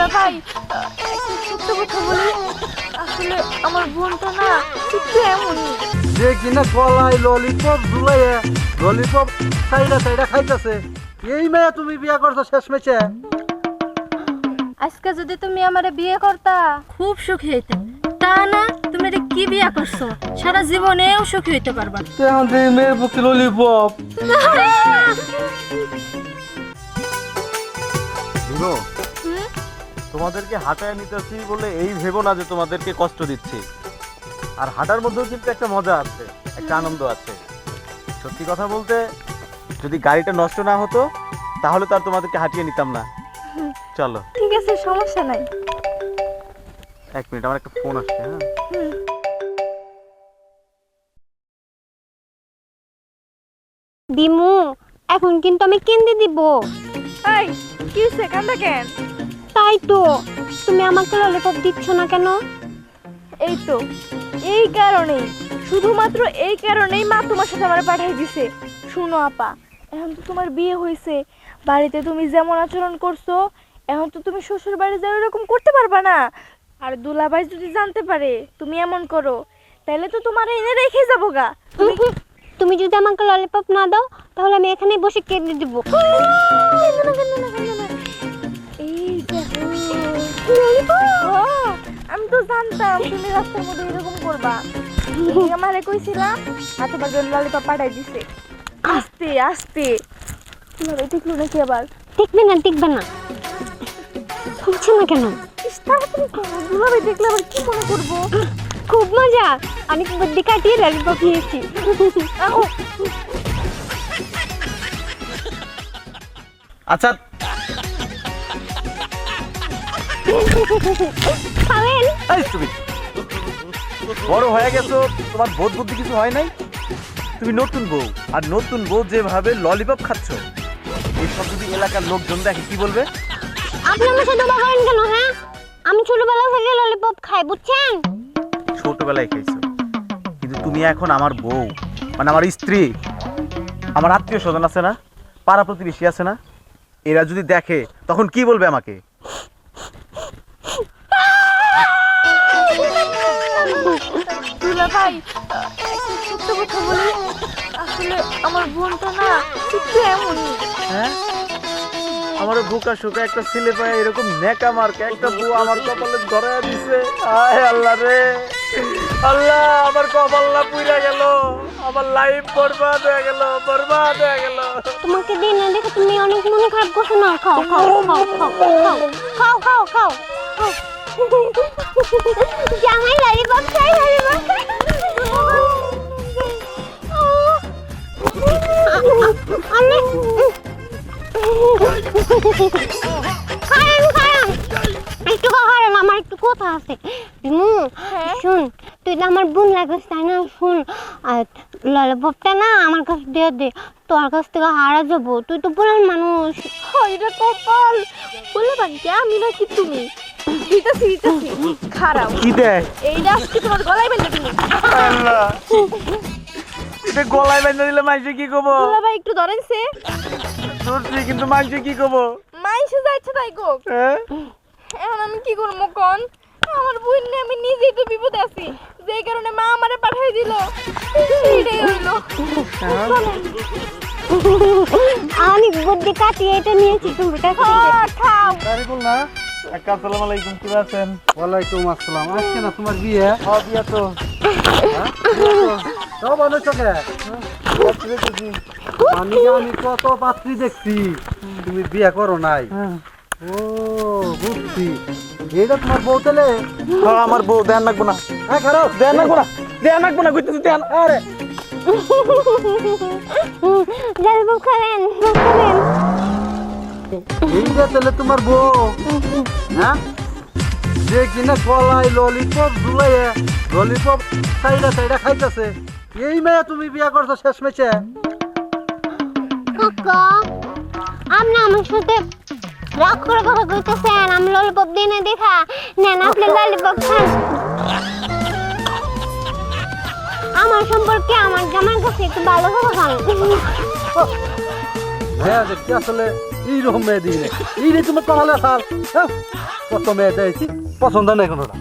দুলা ভাই সত্য কথা বলি আসলে আমার বোনটা না একটু এমনই। যে কিনা কলাই ললিপপ দুলাইয়ে ললিপপ সাইডা সাইডা খাইতেছে। এই মেয়ে তুমি বিয়া করছ শেষ মেচে আজকে যদি তুমি আমারে বিয়ে করতা খুব সুখী হইতে। তা না তুমি এটা কি বিয়ে করছ? সারা জীবনেও সুখী হইতে পারবা তুই মেয়ের পক্ষে ললিপপ তোমাদেরকে হাঁটায় নিতেছি বলে এই ভেবো না যে তোমাদেরকে কষ্ট দিচ্ছি। আর হাঁটার মধ্যেও কিন্তু একটা মজা আছে একটা আনন্দ আছে। সত্যি কথা বলতে যদি গাড়িটা নষ্ট না হতো তাহলে তো আর তোমাদেরকে হাঁটিয়ে নিতাম না। চলো। ঠিক আছে সমস্যা নাই। এক মিনিট আমার একটা ফোন আসছে হ্যাঁ। দিমু এখন কিন্তু আমি কেন্দ্রে দিব। এই কি হইছে কান্দা কেন? তাই তো। তুমি আমাকে ললিপপ দিচ্ছ না কেন? এই তো এই কারণে শুধুমাত্র এই কারণেই মা তোমার সাথে আমার পাঠিয়ে দিছে। শুনো আপা এখন তো তোমার বিয়ে হয়েছে বাড়িতে তুমি যেমন আচরণ করছ এখন তো তুমি শ্বশুর বাড়ি যাও এরকম করতে পারবা না। আর দুলাভাই যদি জানতে পারে তুমি এমন করো তাহলে তো তোমার এনে রেখে যাব গা। তুমি যদি আমাকে ললিপপ না দাও তাহলে আমি এখানে বসে কেঁদে দিব। আমি তো জানতাম তুমি রাস্তার মধ্যে এরকম করবা। আমারে কইছিলাম আর তোমার জন্য ললিপপ পাঠাই দিছে। আস্তে আস্তে। তোমার দেখল নাকি আবার? দেখবে না দেখবে না। বুঝছে না কেন? তাড়াতাড়ি দেখলে আবার কি মনে করব? খুব মজা। অনেক বুদ্ধি কাটিয়ে ললিপপ নিয়েছি। আচ্ছা খাবেন এই তুমি। বড় হয়ে গেছো তোমার বোধ বুদ্ধি কিছু হয় নাই? তুমি নতুন বউ আর নতুন বউ যেভাবে ললিপপ খাচ্ছ এইসব যদি এলাকার লোকজন দেখে কি বলবে? আপনি আমার সাথে বাবা কেন হ্যাঁ? আমি ছোটবেলা থেকে ললিপপ খাই বুঝছেন? ছোটবেলায় খাইছো কিন্তু তুমি এখন আমার বউ মানে আমার স্ত্রী আমার আত্মীয় স্বজন আছে না? পাড়া প্রতিবেশী আছে না? এরা যদি দেখে তখন কি বলবে আমাকে? আহ, একটা সত্য কথা বলি আসলে আমার বোনটা না একটু এমনই হ্যাঁ? আমার বুকা শুকা একটা ছেলে পায় এরকম নেকা মার্কা একটা বউ আমার কপালে ধরে দিছে। আয় আল্লাহ রে। আল্লাহ আমার কপাল্লা পুইরা গেল আমার লাইফ বরবাদ হয়ে গেল বরবাদ হয়ে গেল। তোমাকে দিন না দেখে তুমি অনেক মনে খারাপ করছ না? খাও খাও খাও খাও খাও খাও খাও খাও জামাই ললিপপ খাই ললিপপ। খাই অনেক খারান খারান একটু খারান আমার একটু কথা আছে মু শুন তুই তো আমার বোন লাগিস তাই না শুন আর ললিপপটা না আমার কাছ দিয়ে দে তোর কাছ থেকে হারা যাব তুই তো পুরান মানুষ এটা কপাল বলে বানকে আমি নাকি তুমি দিতেছি দিতেছি খারাপ কি দেয়? এইটা আজকে তোমার গলায় বেঁধে তুমি। আল্লাহ। এটা গলায় বেঁধে দিলে মাইসে কি কব দুলাভাই একটু ধরেন সে। সত্যি কিন্তু মাইসে কি কব মাইসে যাচ্ছে তাই গো। হ্যাঁ? এখন আমি কি করব কন? আমার বোন নিয়ে আমি নিজেই তো বিপদে আছি। যে কারণে মা আমারে পাঠিয়ে দিল। এইটাই হইল অনেক বুদ্ধি কাটিয়ে এটা নিয়েছি তুমি খাও, খাও। তারিকুল না? আসসালামু আলাইকুম কি আছেন? ওয়ালাইকুম আসসালাম। আজকে না তোমার বিয়ে? হ্যাঁ বিয়া তো। সব অনেক চোখে। আমি আমি কত পাত্রী দেখছি তুমি বিয়ে করো নাই। ও বুঝছি। এটা তোমার বউ তেলে হ্যাঁ আমার বউ দেন লাগবো না। হ্যাঁ খারাপ। দেন লাগবো না দেন লাগবো না দেন আরে। ললিপপ খাবেন খাবেন। এইটা তেলে তোমার বউ? হ্যাঁ? যে কিনা কলাই ললিপপ দুলাইয়ে ললিপপ সাইডা সাইডা খাইতেছে। এই মেয়ে তুমি বিয়ে করছ শেষ মেচে কাকা আপনি আমার সাথে রাগ করে কথা কইতেছেন আমি ললিপপ দিয়ে না দেখা নেন আপনি ললিপপ খান। আমার সম্পর্কে আমার জামার কাছে একটু ভালো করে খান। হ্যাঁ দেখছি আসলে এইরকম মেয়ে দিই এই রে তোমার কপালে সাল হ্যাঁ, কত মেয়ে দিয়েছি পছন্দ নেই কোনোটা।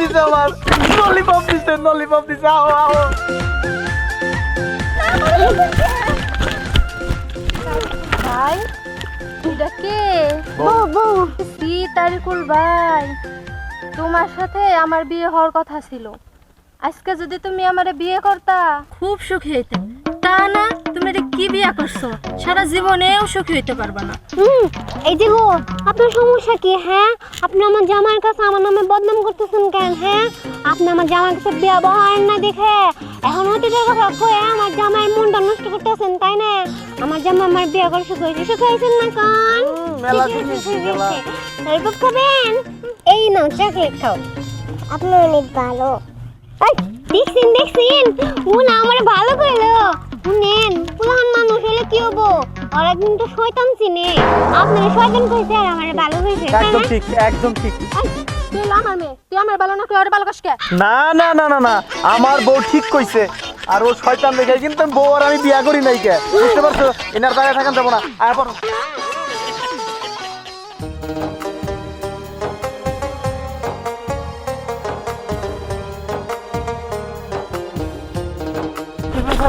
দিছে আমার। ললিপপ দিছে ললিপপ দিছে আও আও ভাই এটা কে? সি তারিকুল ভাই। তোমার সাথে আমার বিয়ে হওয়ার কথা ছিল। আজকে যদি তুমি আমারে বিয়ে করতা খুব সুখী হইতে তা না কি বিয়ে করছ? সারা জীবনেও সুখী হইতে পারবা না। হুম, এই যে গো আপনার সমস্যা কি হ্যাঁ? আপনি আমার জামার কাছে আমার নামে বদনাম করতেছেন কেন হ্যাঁ? আপনি আমার জামার কাছে ব্যবহার না দেখে। এখন অতীতের কথা কয়ে আমার জামার মনটা নষ্ট করতেছেন তাই না? আমার জামা আমার বিয়ে করে সুখ হয়েছে। সুখ হয়েছেন না কান? ললিপপ খাবেন? এই নাও চকলেট খাও। আপনি অনেক ভালো। এই, দেখছেন দেখছেন? ও না আমার ভালো কইলো শুনেন মানুষ হলে কি হব? ওরা কিন্তু শয়তান চিনে। আপনার শয়তান কইছে আর আমার ভালো কইছে একদম না? ঠিক একদম ঠিক। তুই আমার মেয়ে তুই আমার ভালো না তুই ভালো না না না না না আমার বউ ঠিক কইছে। আর ও শয়তান দেখে কিন্তু বউ আর আমি বিয়া করি নাই কে। বুঝতে পারছ? এনার দাঁড়িয়ে থাকেন যাব না। আর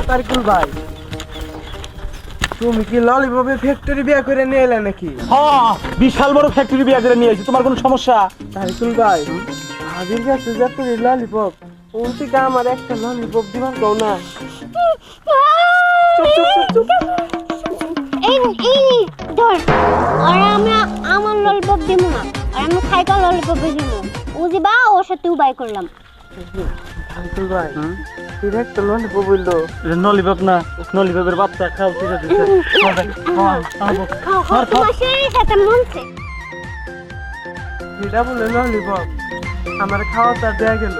তারিকুল ভাই। তুমি কি ললিপপের ফ্যাক্টরি বিয়ে করে নিয়ে এলে নাকি? হ্যাঁ বিশাল বড় ফ্যাক্টরি বিয়া করে নিয়ে আসি তোমার কোনো সমস্যা? তারিকুল ভাই ভাবির কাছে যত ললিপপ ওর থেকে আমার একটা ললিপপ দিবার কও না। এই এই ধর আর আমরা আমার ললিপপ দিব না আর আমি খাইকা ললিপপ দিব ও দিবা ওর সাথে উবাই করলাম। তারিকুল ভাই তুই একটা ললিপপ বলল নলিপপ না নলিপপের বাচ্চা খাও ঠিক আছে খাও খাও তোমার শরীরের সাথে মনছে? যেটা বলে ললিপপ আমার খাওয়াটা দেয়া গেল।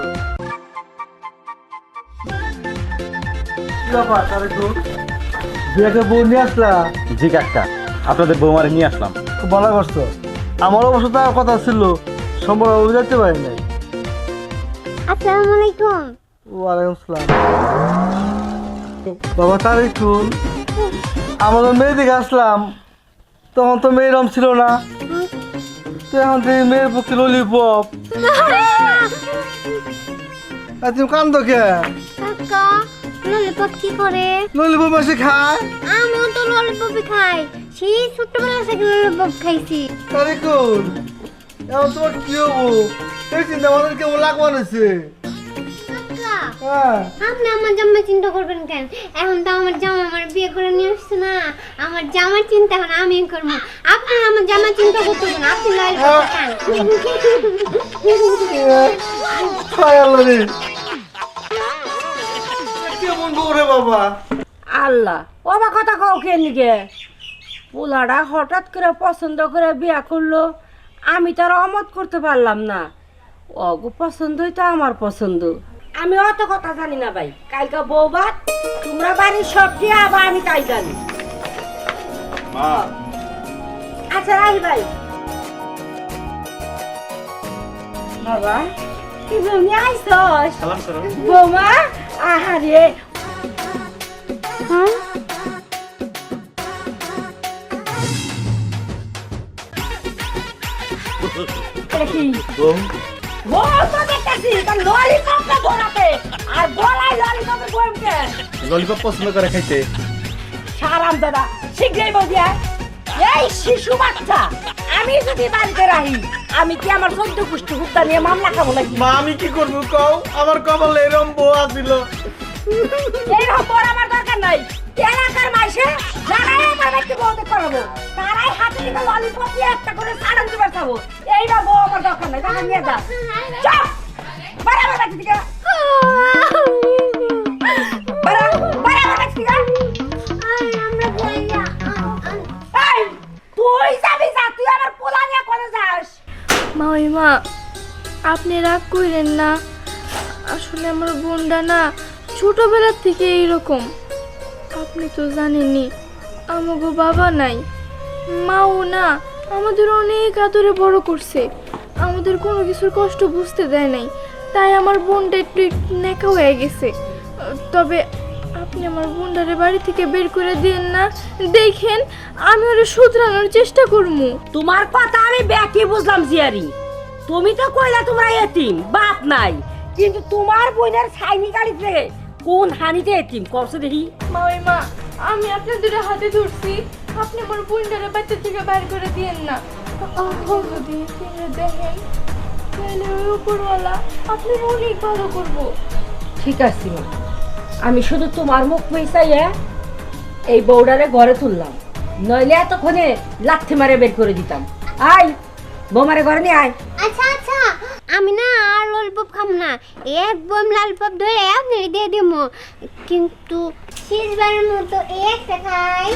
বউ নিয়ে আসলা? জি কাকা আপনাদের বৌমারে নিয়ে আসলাম। খুব ভালো করছ। আমার অবশ্য তার কথা ছিল সম্ভব বুঝাতে পারি নাই। আসসালামু আলাইকুম। ওয়ালাইকুম বাবা তারিকুল আমাদের মেয়ে দিকে আসলাম। তখন তো মেয়েরম ছিল না। তো এখন থেকে মেয়ের পক্ষে ললিপপ আর তুমি কান্দ কে? ললিপপ কি করে? ললিপপ এসে খায়। আমিও তো ললিপপই খাই সেই ছোট্টবেলা থেকে ললিপপ খাইছি। তারিকুল এখন তোমার কি হব? এই চিন্তা আমাদের কেমন লাগবান হয়েছে আপনি আমার জামাই চিন্তা করবেন কেন? এখন তো আমার জামা আমার বিয়ে করে নিয়ে আসছে না। আমার জামার চিন্তা এখন আমি করব। আপনি আমার জামা চিন্তা করতে না আপনি আল্লাহ রে। কেমন বাবা? আল্লাহ ওবা কথা কও কে নিকে পোলাটা হঠাৎ করে পছন্দ করে বিয়া করল আমি তার অমত করতে পারলাম না। অগো পছন্দই তো আমার পছন্দ। আমি অত কথা জানি না ভাই। কালকে বৌবাত তোমরা বাড়ির সব কি আবার আমি তাই জানি। আচ্ছা রাহি ভাই। বাবা কি বৌমি আইসস বৌমা আহারে হ্যাঁ? ললিপপে গরমকে ললিপপ পছন্দ করে খাইতে। সারাম দাদা শীঘ্রই বলিয়া এই শিশু বাচ্চা আমি যদি বাড়িতে রাহি আমি কি আমার চোদ্দ পুষ্টি হুদ্দা নিয়ে মামলা খাব নাকি? মা আমি কি করব কও? আমার কপালে এরম বউ আসিল এইরকম বড় আমার দরকার নাই। এলাকার মাইসে যারাই আমার ব্যক্তি বলতে পারব তারাই হাতে ললিপপ একটা করে চাবো। এইটা বউ আমার দরকার নাই, তাকে নিয়ে যা। তুই যাবি আমার নিয়ে যাস? মামিমা, আপনি রাগ করেন না। আসলে আমার বোনটা না ছোটবেলার থেকে এইরকম। আপনি তো জানেনই, আমাগো বাবা নাই, মাও না, আমাদের অনেক আদরে বড় করছে, আমাদের কোনো কিছুর কষ্ট বুঝতে দেয় নাই, তাই আমার বোনটা একটু নেকা হয়ে গেছে। তবে আপনি আমার বোনটারে বাড়ি থেকে বের করে দিন না, দেখেন আমি ওরে শুধরানোর চেষ্টা করব তোমার কথা আমি ব্যাকি বুঝলাম, জিয়ারি। তুমি তো কইলা তোমরা এতিম, বাপ নাই, কিন্তু তোমার বোনের সাইনি গাড়িতে কোন হানিতে এতিম? কষ্ট দেখি। মামিমা আমি আপনার দুটো হাতে ধরছি। আপনি আমার বোনটারে বাচ্চা থেকে বের করে দিন না। যদি দেখেন। তাহলে ওই উপরওয়ালা? আপনার অনেক ভালো করব। ঠিক আছে মা। আমি শুধু তোমার মুখ পেয়েছাইয়া এই বউডারে ঘরে তুললাম। নইলে এতক্ষণে লাথি মারে বের করে দিতাম। আয়! বৌমারে ঘরে নিয়ে আয়। আচ্ছা আচ্ছা। আমি না আর লালপপ খাম না। এক বোম লালপপ ধরে আপনি দিয়ে দিব কিন্তু শেষবারের মতো একটা খাই।